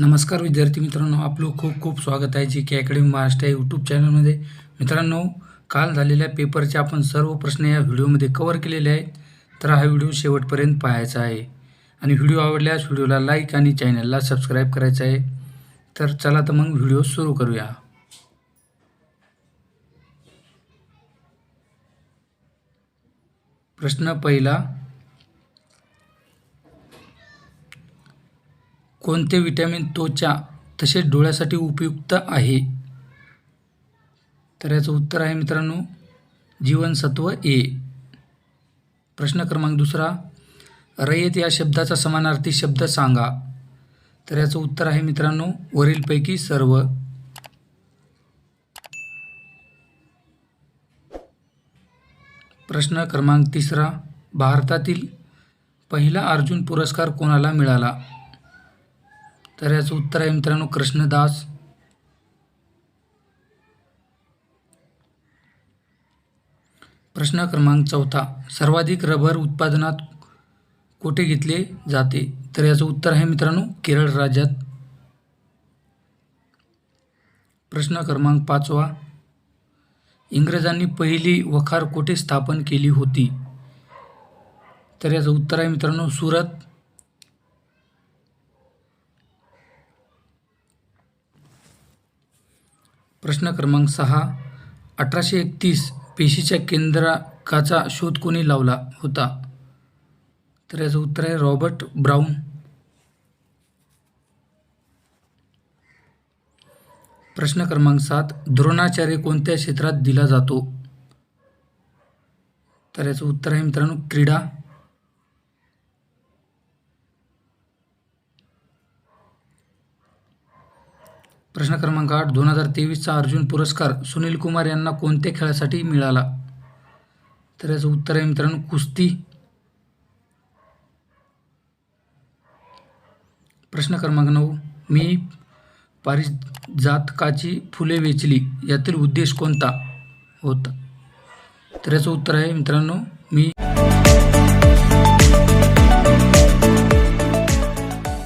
नमस्कार विद्यार्थी मित्रांनो आपलं खूप खूप स्वागत आहे जी के अकॅडमी महाराष्ट्र या यूट्यूब चॅनलमध्ये मित्रांनो काल झालेल्या पेपरचे आपण सर्व प्रश्न या व्हिडिओमध्ये कवर केलेले आहेत. तर हा व्हिडिओ शेवटपर्यंत पाहायचा आहे. आणि व्हिडिओ आवडल्यास व्हिडिओला लाईक आणि चॅनलला सबस्क्राईब करायचं आहे. तर चला तर मग व्हिडिओ सुरू करूया. प्रश्न पहिला कोणते विटॅमिन त्वचा तसेच डोळ्यासाठी उपयुक्त आहे? तर याचं उत्तर आहे मित्रांनो जीवनसत्व ए. प्रश्न क्रमांक दुसरा रयत या शब्दाचा समानार्थी शब्द सांगा. तर याचं उत्तर आहे मित्रांनो वरीलपैकी सर्व. प्रश्न क्रमांक तिसरा भारतातील पहिला अर्जुन पुरस्कार कोणाला मिळाला? तर याचं उत्तर आहे मित्रांनो कृष्णदास. प्रश्न क्रमांक चौथा. सर्वाधिक रबर उत्पादनात कुठे घेतले जाते? तर याचं उत्तर आहे मित्रांनो केरळ राज्यात. प्रश्न क्रमांक पाचवा. इंग्रजांनी पहिली वखार कोठे स्थापन केली होती? तर याचं उत्तर आहे मित्रांनो सुरत. प्रश्न क्रमांक सहा. अठराशे एकतीस पेशीच्या केंद्रकाचा शोध कोणी लावला होता? तर याचं उत्तर आहे रॉबर्ट ब्राऊन. प्रश्न क्रमांक सात. द्रोणाचार्य कोणत्या क्षेत्रात दिला जातो? तर याचं उत्तर आहे मित्रांनो क्रीडा. प्रश्न क्रमांक आठ दोन हजार तेवीसचा अर्जुन पुरस्कार सुनील कुमार यांना कोणत्या खेळासाठी मिळाला? तर याचं उत्तर आहे मित्रांनो कुस्ती. प्रश्न क्रमांक नऊ मी पारिजातकाची फुले वेचली यातील उद्देश कोणता? होता. तर याचं उत्तर आहे मित्रांनो मी